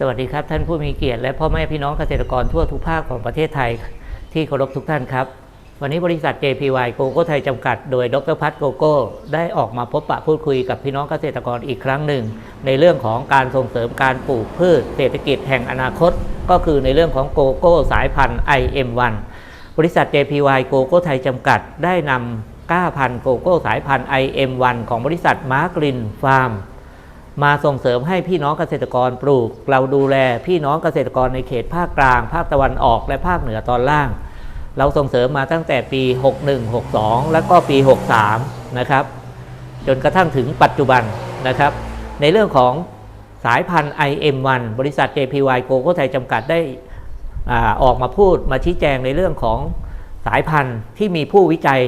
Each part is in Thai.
สวัสดีครับ ท่านผู้มีเกียรติและพ่อแม่พี่น้องเกษตรกรทั่วทุกภาคของประเทศไทยที่เคารพทุกท่านครับ วันนี้บริษัท JPY โกโก้ไทยจำกัด โดยดรพัฒน์โกโก้ได้ออกมาพบปะพูดคุยกับพี่น้องเกษตรกรอีกครั้งหนึ่ง ในเรื่องของการส่งเสริมการปลูกพืชเศรษฐกิจแห่งอนาคต ก็คือในเรื่องของโกโก้สายพันธุ์ IM1 บริษัท JPY โกโก้ไทยจำกัดได้นำก้าพันธุ์โกโก้สายพันธุ์ IM1 ของบริษัทมาร์กลินฟาร์ม มาส่งเสริมให้พี่น้องเกษตรกรปลูก เราดูแลพี่น้องเกษตรกรในเขตภาคกลาง ภาคตะวันออกและภาคเหนือตอนล่าง เราส่งเสริมมาตั้งแต่ปี 61 62 แล้วก็ปี 63 นะครับ จนกระทั่งถึงปัจจุบันนะครับ ในเรื่องของสายพันธุ์ IM1 บริษัท JPY โกโก้ไทยจำกัดได้อออกมาพูดมาชี้แจงในเรื่องของสายพันธุ์ที่มีผู้วิจัย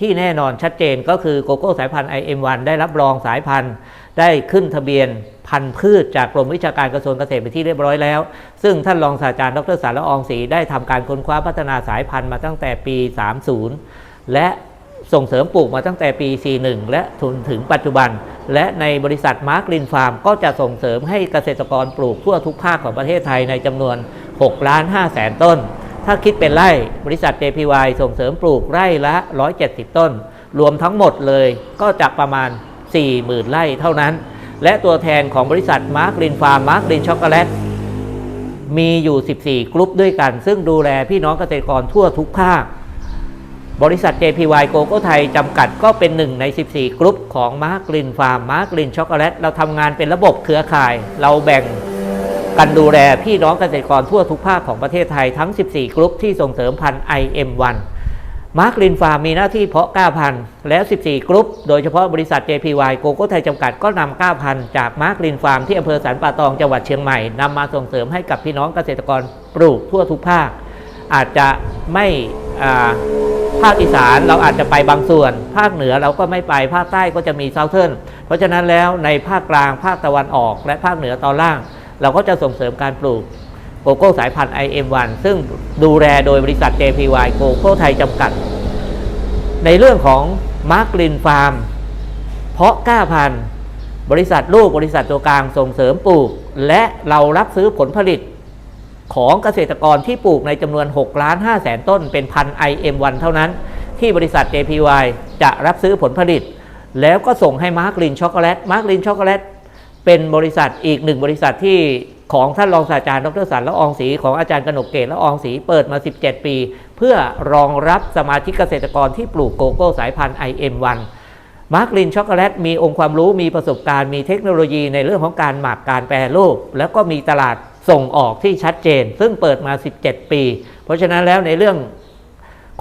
ที่แน่นอนชัดเจนก็คือโกโก้สายพันธุ์ IM1 ได้รับรองสายพันธุ์ ได้ขึ้นทะเบียนพันธุ์พืชจากกรมวิชาการกระทรวงเกษตรไปนที่เรียบร้อยแล้ว ซึ่งท่านรองศาสตราจารย์ดรสารละอองศรีได้ทำการค้นคว้าพัฒนาสายพันธุ์มาตั้งแต่ปี 30 และส่งเสริมปลูกมาตั้งแต่ปี 41 และถึงถึงปัจจุบัน และในบริษัทมาร์กลินฟาร์มก็จะส่งเสริมให้เกษตรกรปลูกทั่วทุกภาคของประเทศไทยในจำนวน 6 ล้าน5แสนต้น ถ้าคิดเป็นไร่บริษัท JPY ส่งเสริมปลูกไร่ละ 170 ต้น รวมทั้งหมดเลยก็จะประมาณ 40,000 ไร่เท่านั้น และตัวแทนของบริษัทมาร์กลินฟาร์มมาร์กลินช็อกโกแลตมีอยู่ 14 กลุ่มด้วยกัน ซึ่งดูแลพี่น้องเกษตรกรทั่วทุกภาค บริษัท JPY โกโก้ไทยจำกัดก็เป็นหนึ่งใน 14 กลุ่มของมาร์กลินฟาร์มมาร์กลินช็อกโกแลตเราทำงานเป็นระบบเครือข่าย เราแบ่งกันดูแลพี่น้องเกษตรกรทั่วทุกภาคของประเทศไทยทั้ง 14 กลุ่มที่ส่งเสริมพันธุ์ IM1 มาร์กลินฟาร์มมีหน้าที่เพาะก้าพันแล้ว14 กรุ๊ป โดยเฉพาะบริษัท JPY โกโก้ไทยจำกัดก็นำก้าพันจากมาร์กลินฟาร์มที่อำเภอสันป่าตองจังหวัดเชียงใหม่นำมาส่งเสริมให้กับพี่น้องเกษตรกรปลูกทั่วทุกภาค อาจจะไม่ภาคอีสานเราอาจจะไปบางส่วน ภาคเหนือเราก็ไม่ไปภาคใต้ก็จะมีเซาเทิร์นเพราะฉะนั้นแล้วในภาคกลางภาคตะวันออกและภาคเหนือตอนล่าง เราก็จะส่งเสริมการปลูกโกโก้สายพันธุ์ IM1 ซึ่งดูแลโดยบริษัท JPY โกโก้ไทยจำกัด ในเรื่องของมาร์กลินฟาร์ม เพาะกล้าพันธุ์ บริษัทลูกบริษัทตัวกลางส่งเสริมปลูก และเรารับซื้อผลผลิตของเกษตรกรที่ปลูกในจำนวน6ล้าน5แสนต้นเป็นพัน IM1 เท่านั้น ที่บริษัท JPY จะรับซื้อผลผลิต แล้วก็ส่งให้มาร์กลินช็อกโกแลตมาร์กลินช็อกโกแลตเป็นบริษัทอีกหนึ่งบริษัทที่ของท่านรองศาสตราจารย์ดรสันละอองศรีของอาจารย์กนกเกตละอองศรีเปิดมา 17 ปี พื่อรองรับสมาชิกเกษตรกรที่ปลูกโกโก้สายพันธุ์ IM1 มาร์กลินช็อกโกแลตมีองค์ความรู้มีประสบการณ์มีเทคโนโลยีในเรื่องของการหมักการแปรรูป แล้วก็มีตลาดส่งออกที่ชัดเจน ซึ่งเปิดมา 17 ปี เพราะฉะนั้นแล้วในเรื่อง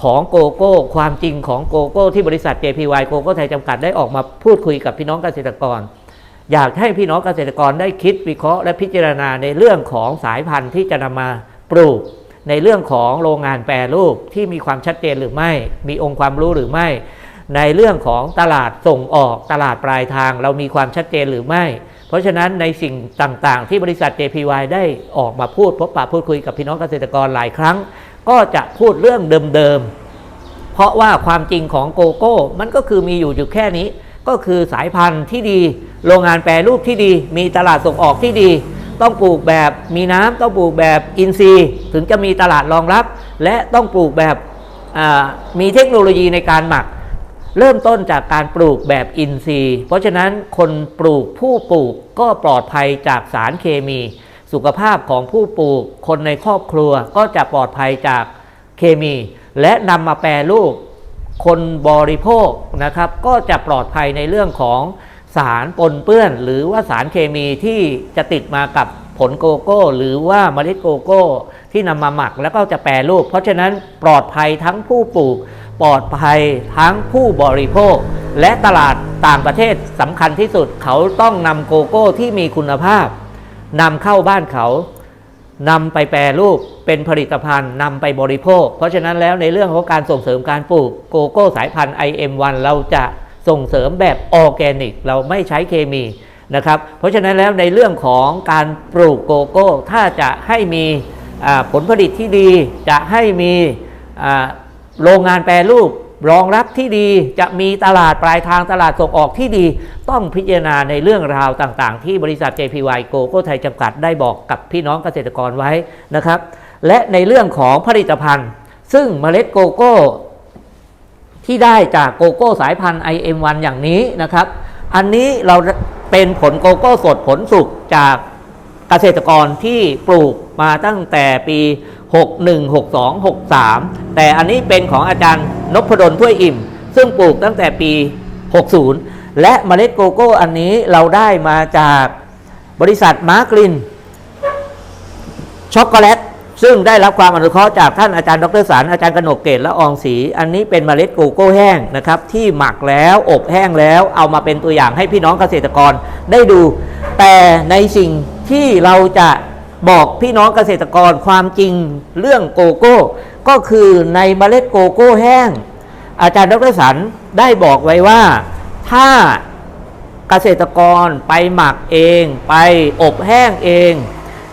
ของโกโก้ ความจริงของโกโก้ ที่บริษัท JPY โกโก้ไทยจำกัดได้ออกมาพูดคุยกับพี่น้องเกษตรกร อยากให้พี่น้องเกษตรกรได้คิดวิเคราะห์และพิจารณาในเรื่องของสายพันธุ์ที่จะนำมาปลูก ในเรื่องของโรงงานแปรรูปที่มีความชัดเจนหรือไม่ มีองค์ความรู้หรือไม่ ในเรื่องของตลาดส่งออกตลาดปลายทาง เรามีความชัดเจนหรือไม่ เพราะฉะนั้นในสิ่งต่างๆ ที่บริษัท JPY ได้ออกมาพูดพบปะพูดคุยกับพี่น้องเกษตรกรหลายครั้ง ก็จะพูดเรื่องเดิมๆเพราะว่าความจริงของโกโก้ มันก็คือมีอยู่อยู่แค่นี้ ก็คือสายพันธุ์ที่ดี โรงงานแปรรูปที่ดี มีตลาดส่งออกที่ดี ต้องปลูกแบบมีน้ำต้องปลูกแบบอินทรีย์ ถึงจะมีตลาดรองรับ และต้องปลูกแบบมีเทคโนโลยีในการหมัก เริ่มต้นจากการปลูกแบบอินทรีย์ เพราะฉะนั้นคนปลูกผู้ปลูกก็ปลอดภัยจากสารเคมี สุขภาพของผู้ปลูกคนในครอบครัวก็จะปลอดภัยจากเคมี และนำมาแปรรูปคนบริโภคนะครับก็จะปลอดภัยในเรื่องของ สารปนเปื้อน หรือว่าสารเคมีที่จะติดมากับผลโกโก้ หรือว่าเมล็ดโกโก้ ที่นำมาหมักแล้วก็จะแปรรูป เพราะฉะนั้นปลอดภัยทั้งผู้ปลูก ปลอดภัยทั้งผู้บริโภค และตลาดต่างประเทศสำคัญที่สุดเขาต้องนำโกโก้ที่มีคุณภาพนำเข้าบ้านเขานำไปแปรรูปเป็นผลิตภัณฑ์นำไปบริโภค เพราะฉะนั้นแล้วในเรื่องของการส่งเสริมการปลูกโกโก้สายพันธุ์ IM1 เราจะ ส่งเสริมแบบออร์แกนิก เราไม่ใช้เคมีนะครับ เพราะฉะนั้นแล้วในเรื่องของการปลูกโกโก้ ถ้าจะให้มีผลผลิตที่ดี จะให้มีโรงงานแปรรูปรองรับที่ดีจะมีตลาดปลายทางตลาดส่งออกที่ดี ต้องพิจารณาในเรื่องราวต่างๆ ที่บริษัท JPY โกโก้ไทยจำกัดได้บอกกับพี่น้องเกษตรกรไว้นะครับ และในเรื่องของผลิตภัณฑ์ ซึ่งเมล็ดโกโก้ ที่ได้จากโกโก้สายพันธุ์ IM1 อย่างนี้นะครับ อันนี้เราเป็นผลโกโก้สดผลสุกจากเกษตรกรที่ปลูกมาตั้งแต่ปี 61 62 63 แต่อันนี้เป็นของอาจารย์นพดลถ้วยอิ่ม ซึ่งปลูกตั้งแต่ปี 60 และเมล็ดโกโก้อันนี้เราได้มาจากบริษัทมาร์กลินช็อกโกแลต ซึ่งได้รับความอนุเคราะห์จากท่านอาจารย์ดรสารอาจารย์กนกเกตและอองศรีอันนี้เป็นเมล็ดโกโก้แห้งนะครับ ที่หมักแล้วอบแห้งแล้วเอามาเป็นตัวอย่างให้พี่น้องเกษตรกรได้ดู แต่ในสิ่งที่เราจะบอกพี่น้องเกษตรกรความจริงเรื่องโกโก้ ก็คือในเมล็ดโกโก้แห้ง อาจารย์ดรสันได้บอกไว้ว่าถ้าเกษตรกรไปหมักเอง ไปอบแห้งเอง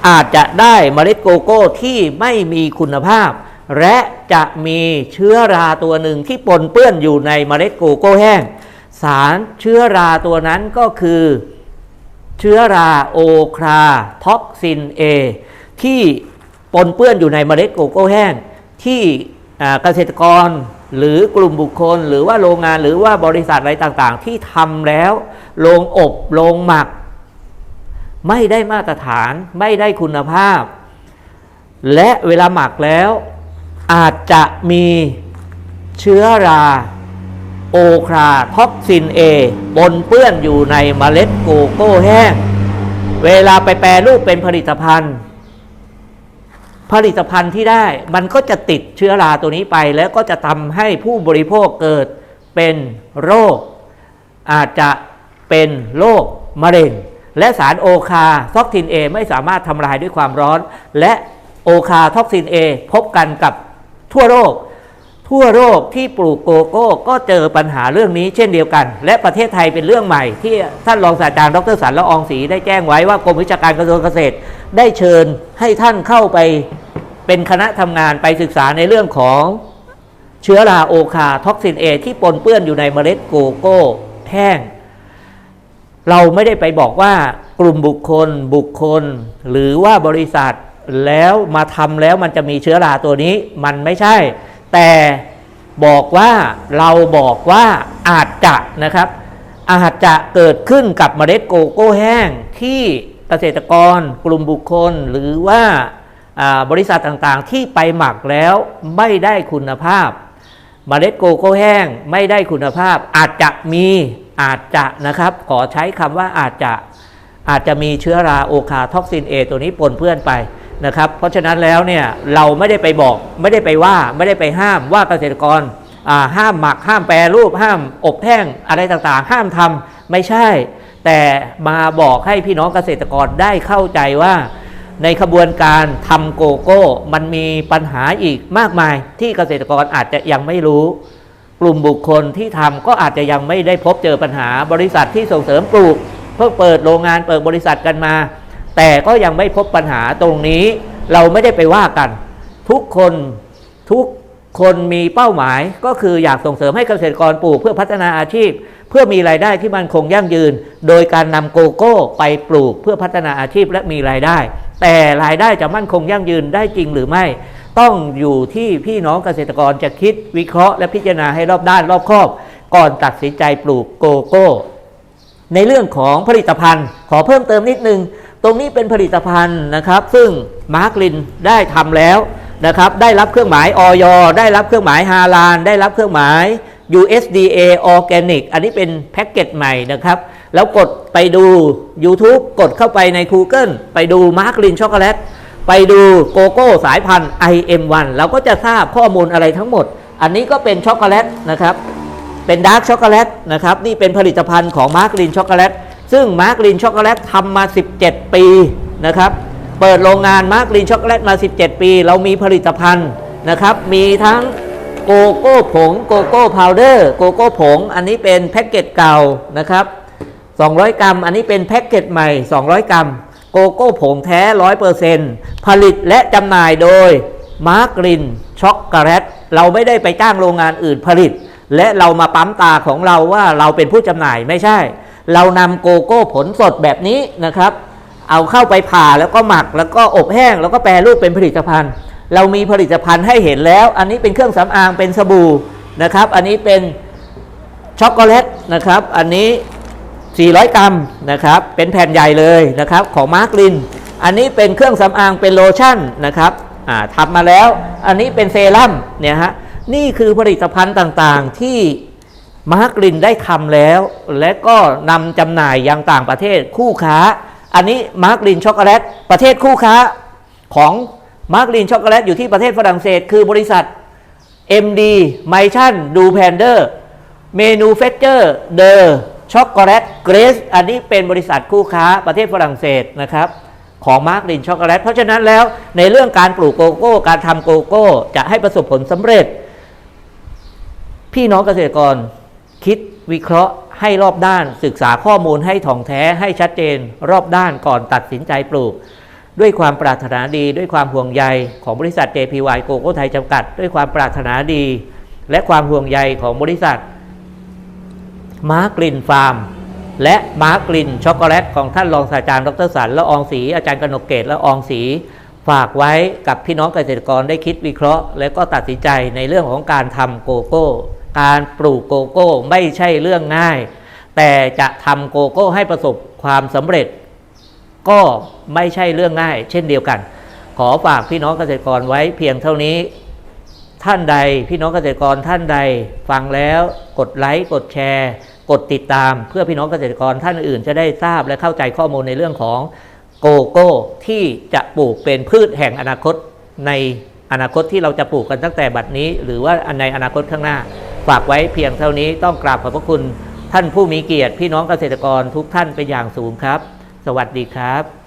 อาจจะได้เมล็ดโกโก้ที่ไม่มีคุณภาพ และจะมีเชื้อราตัวหนึ่งที่ปนเปื้อนอยู่ในเมล็ดโกโก้แห้ง สารเชื้อราตัวนั้นก็คือ เชื้อราโอคราท็อกซิน A ที่ปนเปื้อนอยู่ในเมล็ดโกโก้แห้ง ที่เกษตรกรหรือกลุ่มบุคคล หรือว่าโรงงานหรือว่าบริษัทอะไรต่างๆ ที่ทำแล้วโรงอบโรงหมัก ไม่ได้มาตรฐานไม่ได้คุณภาพ และเวลาหมักแล้วอาจจะมีเชื้อราโอคราท็อกซิน A ปนเปื้อนอยู่ในเมล็ดโกโก้แห้ง เวลาไปแปรรูปเป็นผลิตภัณฑ์ ผลิตภัณฑ์ที่ได้มันก็จะติดเชื้อราตัวนี้ไป แล้วก็จะทำให้ผู้บริโภคเกิดเป็นโรค อาจจะเป็นโรคมะเร็ง และสารโอคาท็อกซิน A ไม่สามารถทำลายด้วยความร้อน และโอคาท็อกซิน A พบกันกับทั่วโลกทั่วโลกที่ปลูกโกโก้ก็เจอปัญหาเรื่องนี้เช่นเดียวกัน และประเทศไทยเป็นเรื่องใหม่ ที่ท่านรองศาสตราจารย์ดรสันละอองศรีได้แจ้งไว้ว่ากรมวิชาการกระทรวงเกษตร ได้เชิญให้ท่านเข้าไปเป็นคณะทำงานไปศึกษาในเรื่องของเชื้อราโอคาท็อกซิน A ที่ปนเปื้อนอยู่ในเมล็ดโกโก้แห้ง เราไม่ได้ไปบอกว่ากลุ่มบุคคลบุคคล หรือว่าบริษัทแล้วมาทำแล้วมันจะมีเชื้อราตัวนี้มันไม่ใช่ แต่บอกว่าเราบอกว่าอาจจะนะครับ อาจจะเกิดขึ้นกับเมล็ดโกโก้แห้งที่เกษตรกร กลุ่มบุคคล หรือว่าอ่าบริษัทต่างๆที่ไปหมักแล้วไม่ได้คุณภาพ เมล็ดโกโก้แห้งไม่ได้คุณภาพ อาจจะมีอาจจะนะครับ ขอใช้คำว่าอาจจะอาจจะมีเชื้อราโอคาท็อกซิน A ตัวนี้ปนเปื้อนไปนะครับ เพราะฉะนั้นแล้วเนี่ยเราไม่ได้ไปบอกไม่ได้ไปว่าไม่ได้ไปห้ามว่าเกษตรกรห้ามหมักห้ามแปรรูปห้ามอบแห้งอะไรต่างๆ ห้ามทำไม่ใช่ แต่มาบอกให้พี่น้องเกษตรกรได้เข้าใจว่า ในขบวนการทำโกโก้ มันมีปัญหาอีกมากมาย ที่เกษตรกรอาจจะยังไม่รู้ กลุ่มบุคคลที่ทำก็อาจจะยังไม่ได้พบเจอปัญหาบริษัทที่ส่งเสริมปลูก เพิ่งเปิดโรงงานเปิดบริษัทกันมา แต่ก็ยังไม่พบปัญหาตรงนี้ เราไม่ได้ไปว่ากัน ทุกคนทุกคนมีเป้าหมายก็คืออยากส่งเสริมให้เกษตรกรปลูกเพื่อพัฒนาอาชีพ เพื่อมีรายได้ที่มันคงยั่งยืน โดยการนำโกโก้ ไปปลูกเพื่อพัฒนาอาชีพและมีรายได้ แต่รายได้จะมั่นคงยั่งยืนได้จริงหรือไม่ ต้องอยู่ที่พี่น้องเกษตรกรจะคิดวิเคราะห์และพิจารณาให้รอบด้านรอบคอบ ก่อนตัดสินใจปลูกโกโก้ ในเรื่องของผลิตภัณฑ์ ขอเพิ่มเติมนิดนึง ตรงนี้เป็นผลิตภัณฑ์นะครับ ซึ่งมาร์กลินได้ทำแล้วนะครับได้รับเครื่องหมายออยได้รับเครื่องหมายฮาลานได้รับเครื่องหมาย USDA Organic อันนี้เป็นแพ็กเกจใหม่นะครับ แล้วกดไปดู YouTube กดเข้าไปใน Google ไปดูมาร์กลินช็อกโกแลตไปดูโกโก้สายพันธุ์ IM1 เราก็จะทราบข้อมูลอะไรทั้งหมด อันนี้ก็เป็นช็อกโกแลตนะครับ เป็นดาร์กช็อกโกแลตนะครับ นี่เป็นผลิตภัณฑ์ของมาร์กลินช็อกโกแลตซึ่งมาร์กลินช็อกโกแลตทำมา 17 ปีนะครับ เปิดโรงงานมาร์กลินช็อกโกแลตมา 17 ปี เรามีผลิตภัณฑ์นะครับ มีทั้งโกโก้ผงโกโก้พาวเดอร์โกโก้ผง อันนี้เป็นแพ็กเกจเก่านะครับ 200 กรัม อันนี้เป็นแพ็กเกจใหม่ 200 กรัม โกโก้ผงแท้ 100%ผลิตและจำหน่ายโดยมาร์กลินช็อกโกแลตเราไม่ได้ไปจ้างโรงงานอื่นผลิต และเรามาปั๊มตาของเราว่าเราเป็นผู้จำหน่ายไม่ใช่ เรานำโกโก้ผลสดแบบนี้นะครับ เอาเข้าไปผ่าแล้วก็หมักแล้วก็อบแห้ง แล้วก็แปรรูปเป็นผลิตภัณฑ์ เรามีผลิตภัณฑ์ให้เห็นแล้ว อันนี้เป็นเครื่องสำอางเป็นสบู่นะครับ อันนี้เป็นช็อกโกแลตนะครับ อันนี้ 400 กรัมนะครับ เป็นแผ่นใหญ่เลยนะครับ ของมาร์กลิน อันนี้เป็นเครื่องสำอางเป็นโลชั่นนะครับทำมาแล้ว อันนี้เป็นเซรั่มเนี่ยฮะ นี่คือผลิตภัณฑ์ต่างๆที่มาร์กลินได้ทำแล้ว และก็นำจำหน่ายยังต่างประเทศคู่ค้า อันนี้มาร์กลินช็อกโกแลตประเทศคู่ค้าของมาร์กลินช็อกโกแลตอยู่ที่ประเทศฝรั่งเศส คือบริษัท MD m i c h a n d u p e n d e r Manufacture The Chocolate Grace อันนี้เป็นบริษัทคู่ค้าประเทศฝรั่งเศสนะครับของมาร์กลินช็อกโกแลตเพราะฉะนั้นแล้วในเรื่องการปลูกโกโก้ การทำโกโก้ จะให้ประสบผลสำเร็จ พี่น้องเกษตรกรคิดวิเคราะห์ให้รอบด้าน ศึกษาข้อมูลให้ถ่องแท้ให้ชัดเจน รอบด้านก่อนตัดสินใจปลูก ด้วยความปรารถนาดี ด้วยความห่วงใยของบริษัท JPY โกโก้ไทยจำกัด ด้วยความปรารถนาดี และความห่วงใยของบริษัท มาร์กลินฟาร์ม และมาร์กลินช็อกโกแลตของท่านรองศาสตราจารย์ดรสันและองศรีอาจารย์กนกเกตและอองศรีฝากไว้กับพี่น้องเกษตรกรได้คิดวิเคราะห์ และก็ตัดสินใจในเรื่องของการทำโกโก้ การปลูกโกโก้ไม่ใช่เรื่องง่าย แต่จะทำโกโก้ให้ประสบความสำเร็จ ก็ไม่ใช่เรื่องง่าย เช่นเดียวกัน ขอฝากพี่น้องเกษตรกรไว้เพียงเท่านี้ ท่านใดพี่น้องเกษตรกรท่านใดฟังแล้วกดไลค์กดแชร์ กดติดตาม เพื่อพี่น้องเกษตรกรท่านอื่น จะได้ทราบและเข้าใจข้อมูลในเรื่องของโกโก้ที่จะปลูกเป็นพืชแห่งอนาคตในอนาคตที่เราจะปลูกกันตั้งแต่บัดนี้ หรือว่าในอนาคตข้างหน้า ฝากไว้เพียงเท่านี้ต้องกราบขอบพระคุณ ท่านผู้มีเกียรติพี่น้องเกษตรกรทุกท่านเป็นอย่างสูงครับ สวัสดีครับ